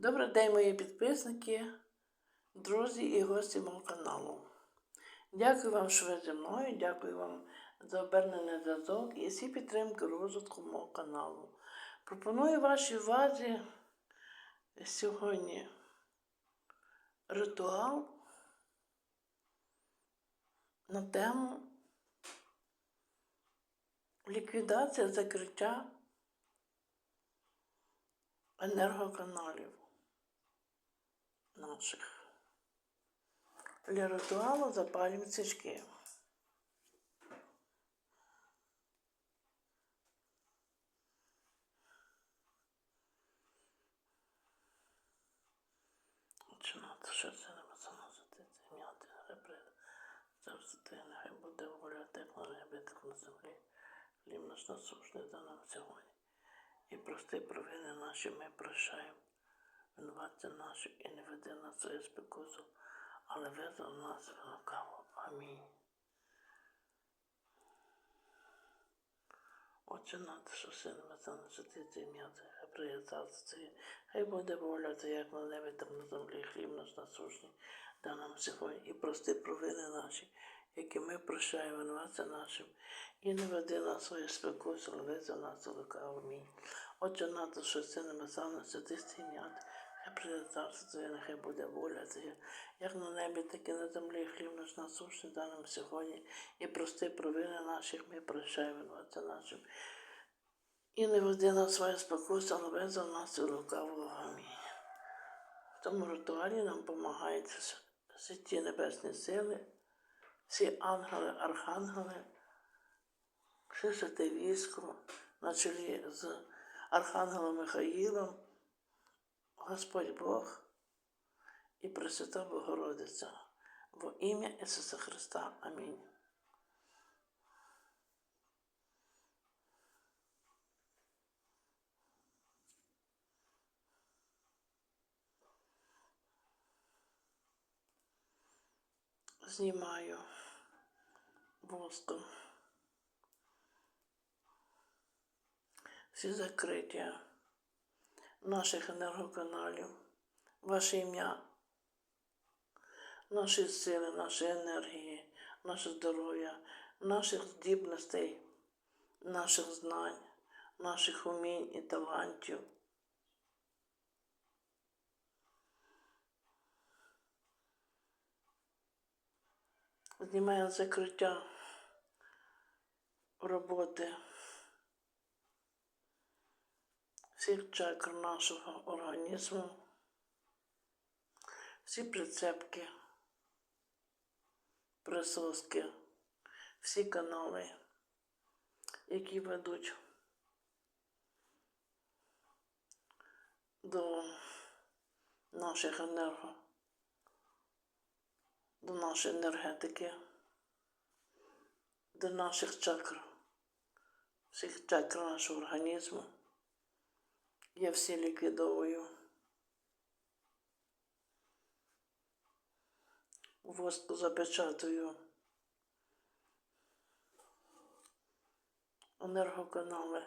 Добрий день, мої підписники, друзі і гості мого каналу. Дякую вам, що ви зі мною, дякую вам за обернений зв'язок і всі підтримки розвитку мого каналу. Пропоную вашій увазі сьогодні ритуал на тему ліквідація закриття енергоканалів наших. Для ритуалу запалюємо свічки. Починати це не заносити зім'яти ребри. Завжди нехай буде воля тепла небі, на землі. Хліб наш насушний за нам сьогодні. І прости провини наші ми прощаємо. Винуватця наші і не веди нас свою спекусу, але визвав нас від. Амінь. Отче наш, синами за ти ім'я, хай приє царство Твоє, хай буде воля Твоя, як на небі, так на землі, хліб наш насущний, да нам сьогодні, і прости провини наші, які ми прощаємо винуватця нашим, і не веди нас свою спекусу, але визвав нас від. Амінь. Отче наш, що за нас, ти ім'я, прийде царство Твоє, нехай буде воля Твоя, як на небі, так і на землі, хліб наш насущний дай нам сьогодні, і прости провини наших, ми прощаємо винуватця нашим. І не веди нас своє спокусу, але визвав нас від лукавого. Амінь. В тому ритуалі нам допомагають всі ті небесні сили, всі ангели, архангели, все святе військо на чолі з Архангелом Михаїлом, Господь Бог і Пресвята Богородиця. Во ім'я Ісуса Христа. Амінь. Знімаю воском всі закриття наших енергоканалів, ваше ім'я, наші сили, наші енергії, наше здоров'я, наших здібностей, наших знань, наших умінь і талантів. Знімає закриття роботи всіх чакр нашого організму, всі прицепки, присоски, всі канали, які ведуть до наших енерго, до нашої енергетики, до наших чакр, всіх чакр нашого організму. Я всі ліквідовую. Воску запечатую. Енергоканали.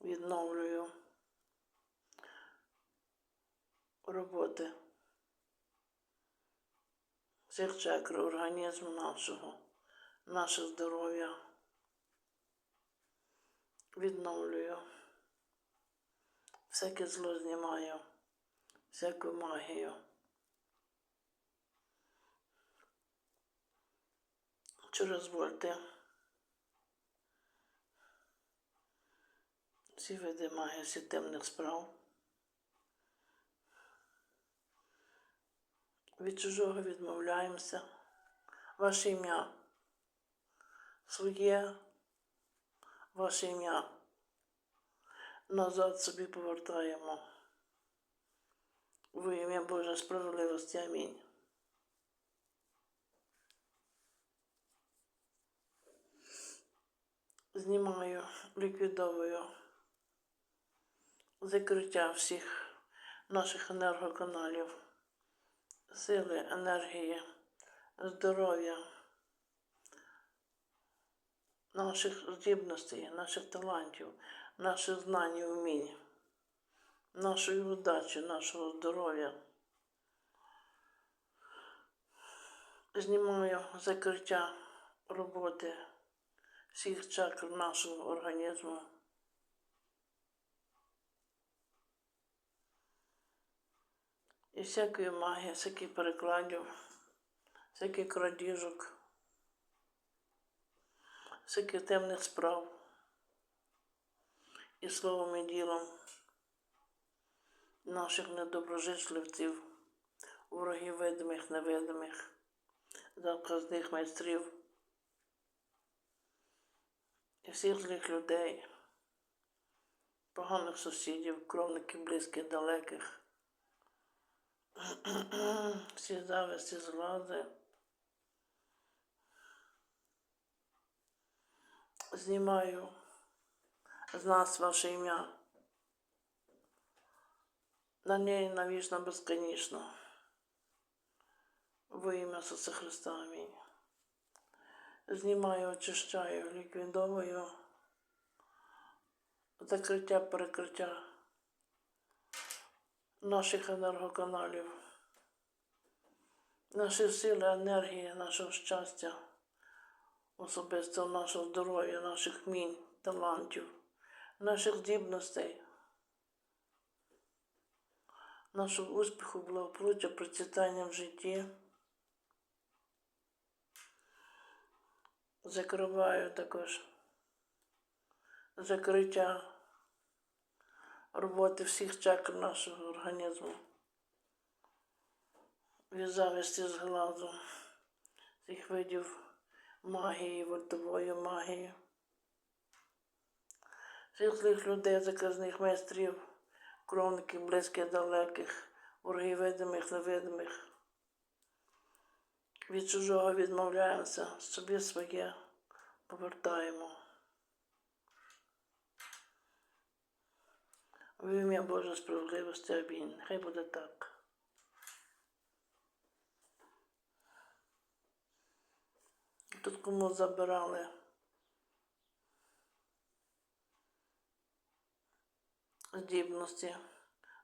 Відновлюю роботи всіх чакр організму нашого, наше здоров'я відновлюю, всяке зло знімаю, всяку магію. Через вольти. Всі види магії, всі темних справ. Від чужого відмовляємося. Ваше ім'я своє ваше ім'я. Назад собі повертаємо. В ім'я Божої справедливості. Амінь. Знімаю, ліквідовую закриття всіх наших енергоканалів, сили, енергії, здоров'я наших здібностей, наших талантів, наших знань і вмінь. нашої удачі, нашого здоров'я. Знімаю закриття роботи всіх чакр нашого організму. І всякої магії, всяких перекладів, всяких крадіжок, всяких темних справ і словом і ділом наших недоброжичливців, ворогів видимих, невидимих, заказних майстрів і всіх злих людей, поганих сусідів, кровників близьких, далеких, всі зависті, злади. Знімаю з нас ваше ім'я. На ней навічно безконечно. Во ім'я Ісуса Христа. Амінь. Знімаю, очищаю, ліквідовую закриття, перекриття наших енергоканалів, наші сили, енергії, нашого щастя, особисто нашого здоров'я, наших вмінь, талантів, наших здібностей, нашого успіху, благополуччя, процвітання в житті. Закриваю також закриття роботи всіх чакр нашого організму. Від зависті з глазу, всіх видів магії, вольтової магії, всіх злих людей, заказних майстрів, кровників, близьких, далеких, ворогів видимих, невидимих. Від чужого відмовляємося, собі своє повертаємо. В ім'я Боже справедливості Амінь. Хай буде так. Тут кому забирали? Здібності,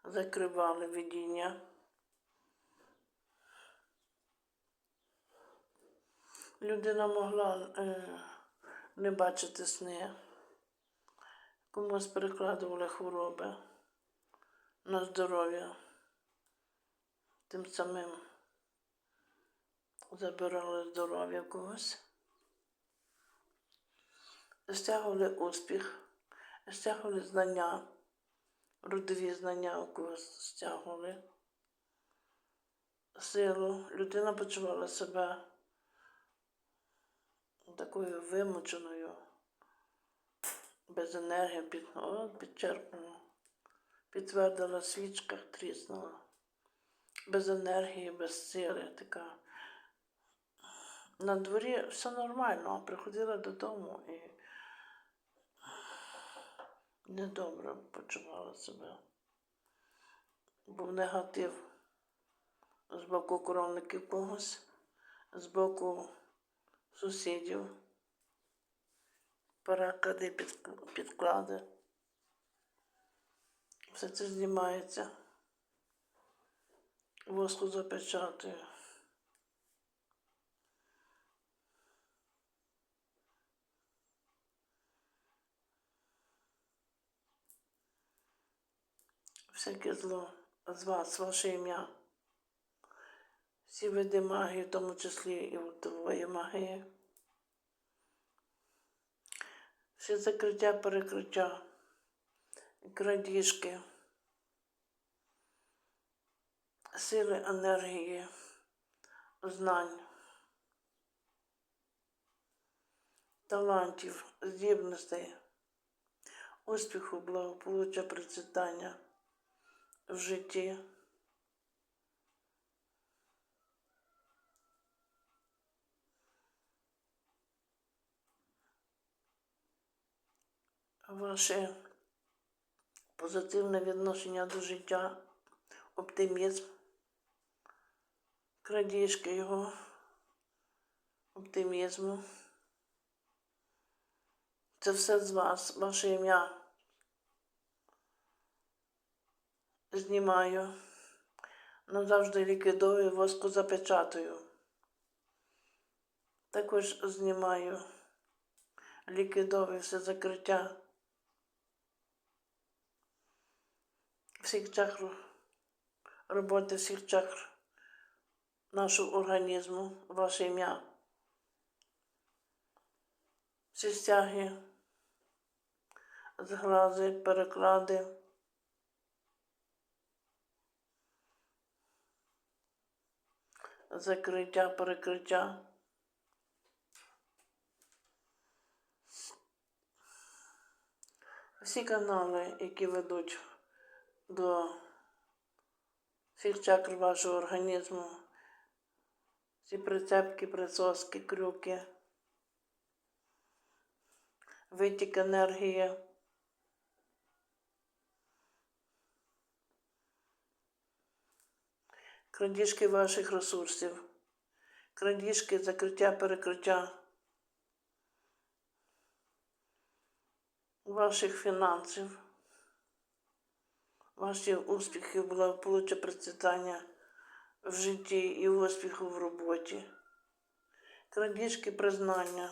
закривали видіння. Людина могла е, не бачити сни, комусь перекладували хвороби на здоров'я, тим самим забирали здоров'я когось, стягували успіх, стягували знання, родові знання у когось стягували, силу, людина почувала себе такою вимученою, без енергії, під, о, підчеркнула, підтвердила в свічках, тріснула, без енергії, без сили, така. На дворі все нормально, приходила додому і недобре почувала себе. Був негатив з боку коровників когось, з боку сусідів, переклади, під- підклади. Все це знімається. Воску запечатую. Всяке зло з вас, ваше ім'я. Всі види магії, в тому числі і твоєї магії. Всі закриття, перекриття, крадіжки, сили енергії, знань, талантів, здібностей, успіху, благополуччя, процвітання в житті. Ваше позитивне відношення до життя, оптимізм, крадіжки його, оптимізму. Це все з вас, ваше ім'я. Знімаю. Назавжди ліквідовую, воску запечатую. Також знімаю, ліквідовую все закриття всіх чакр, роботи всіх чакр нашого організму, ваше ім'я. Всі стяги, зглази, переклади. Закриття, перекриття. Всі канали, які ведуть до всіх чакр вашого організму, всі прицепки, присоски, крюки, витік енергії. Крадіжки ваших ресурсів, крадіжки, закриття, перекриття ваших фінансів, ваші успіхи, благополуччя, процвітання в житті і успіху в роботі, крадіжки признання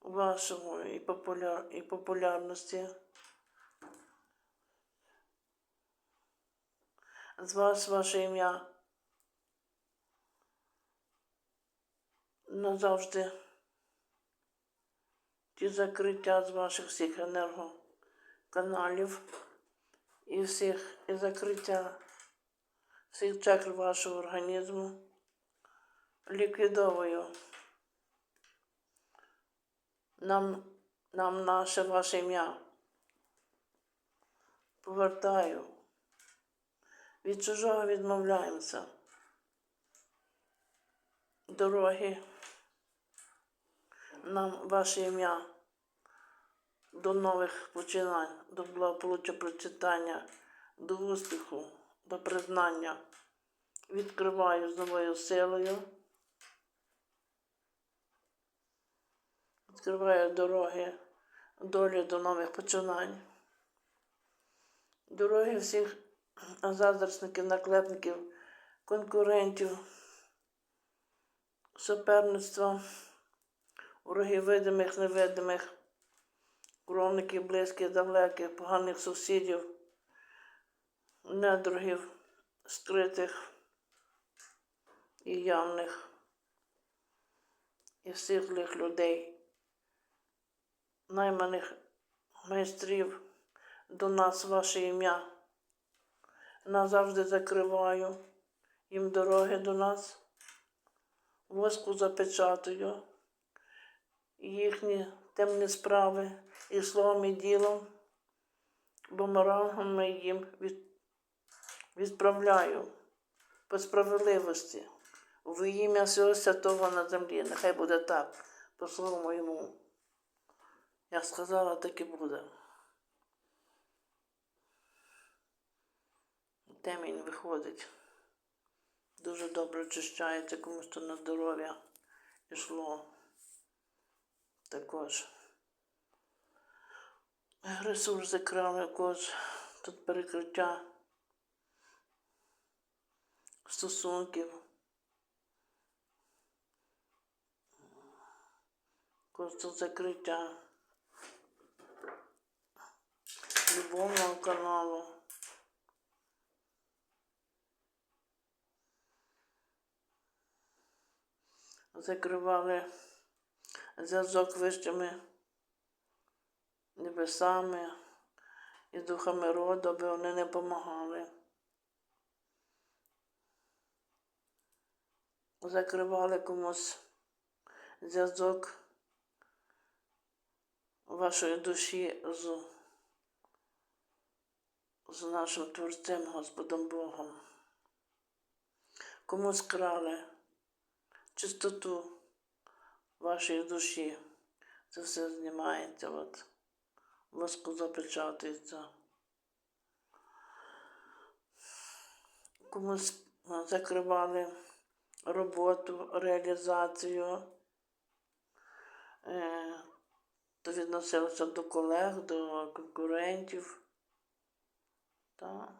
вашого і, популяр... і популярності. З вас ваше ім'я назавжди ті закриття з ваших всіх енергоканалів і всіх і закриття всіх чакр вашого організму ліквідовую. Нам, нам наше ваше ім'я. Повертаю. Від чужого відмовляємося. Дороги, нам ваше ім'я до нових починань, до благополуччя процвітання, до успіху, до признання. Відкриваю з новою силою. Відкриваю дороги, долі до нових починань. Дороги всіх заздрісників, наклепників, конкурентів, суперництва, ворогів видимих, невидимих, кровників, близьких, далеких, поганих сусідів, недругів, скритих і явних, і всіх злих людей, найманих майстрів. До нас ваше ім'я назавжди закриваю їм дороги до нас, воску запечатую, їхні темні справи і словом, і ділом, бумерангом їм від, відправляю по справедливості в ім'я всього святого на землі. Нехай буде так, по слову моєму. Я сказала, так і буде. Темінь виходить. Дуже добре очищається, комусь то на здоров'я йшло. Також. Ресурси крали також. Тут перекриття стосунків. Просто закриття любовного каналу. Закривали зв'язок вищими небесами і духами роду, аби вони не допомагали. Закривали комусь зв'язок вашої душі з, з нашим Творцем Господом Богом. Комусь крали чистоту вашої душі. Це все знімається, от воску запечатується. Комусь закривали роботу, реалізацію, е, то відносилося до колег, до конкурентів. Так.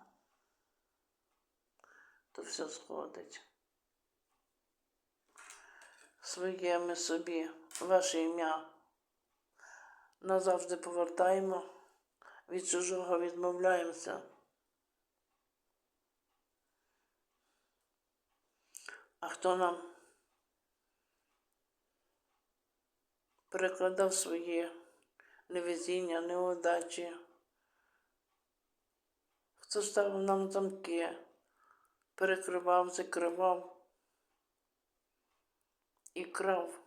То все сходить. Своє ми собі, ваше ім'я. Назавжди повертаємо, від чужого відмовляємося. А хто нам перекладав свої невезіння, неудачі? Хто ставив нам замки, перекривав, закривав і крав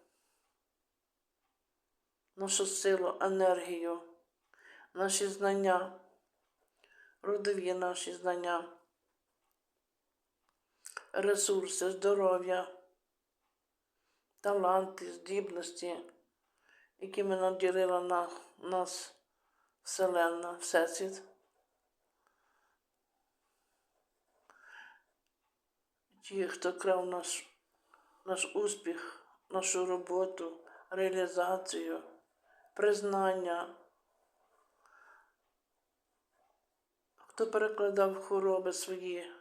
нашу силу, енергію, наші знання, родові наші знання, ресурси, здоров'я, таланти, здібності, якими наділила на нас Вселенна, Всесвіт. Ті, хто крав наш, наш успіх, нашу роботу, реалізацію, признання, хто перекладав хвороби свої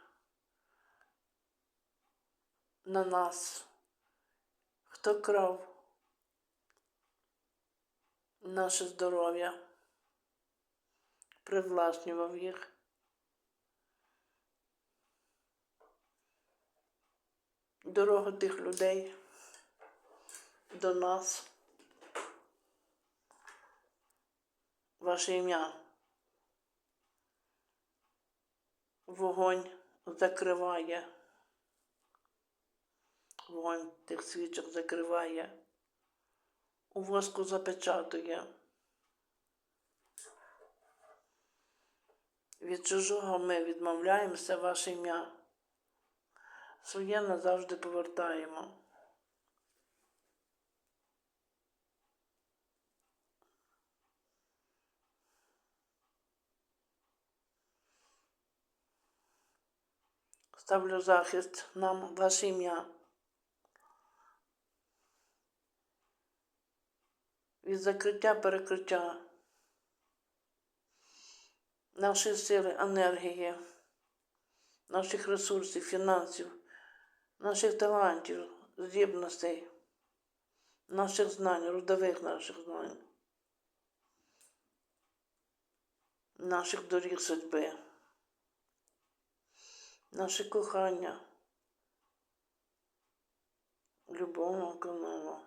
на нас, хто крав наше здоров'я, привласнював їх. Дорога тих людей до нас. Ваше ім'я. Вогонь закриває. Вогонь тих свічок закриває. У воску запечатує. Від чужого ми відмовляємося, ваше ім'я. Своє назавжди повертаємо. Ставлю захист нам ваше ім'я. Від закриття перекриття нашої сили, енергії, наших ресурсів, фінансів, наших талантів, здібностей, наших знань, родових наших знань, наших доріг судьби наше кохання любовного каналу,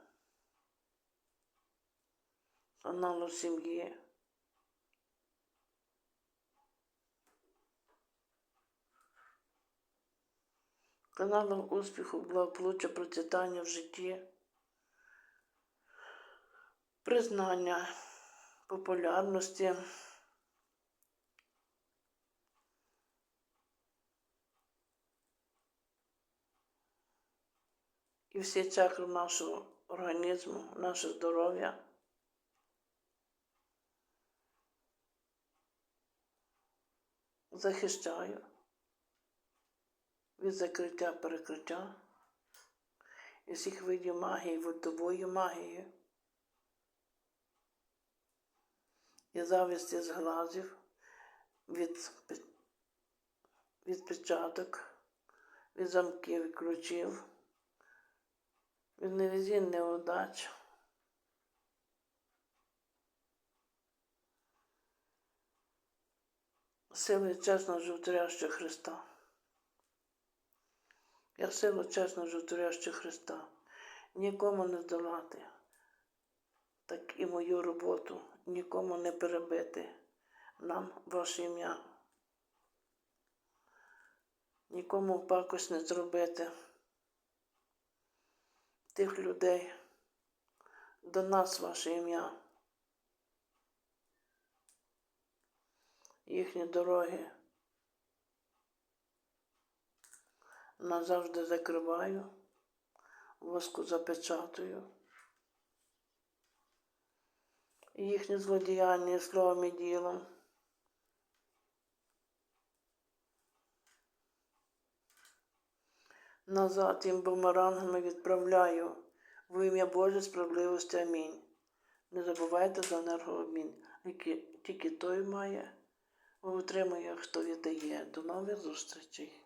каналу сім'ї. Каналу успіху, благополуччя, процвітання в житті, признання, популярності. і всі чакри нашого організму, наше здоров'я. Захищаю від закриття перекриття і всіх видів магії, вольтової магії, і завісті з глазів від, від печаток, від замків і ключів від невезінь неудач. Сили чесно животворящого Христа. Я силу чесно животворящого Христа. Нікому не здолати, так і мою роботу нікому не перебити. Нам ваше ім'я. Нікому пакость не зробити тих людей, до нас ваше ім'я, їхні дороги назавжди закриваю, воску запечатую. Їхні злодіяння словом і ділом. Назад їм бумерангами відправляю в ім'я Боже справедливості. Амінь. Не забувайте за енергообмін, який тільки той має, утримує, хто віддає. До нових зустрічей!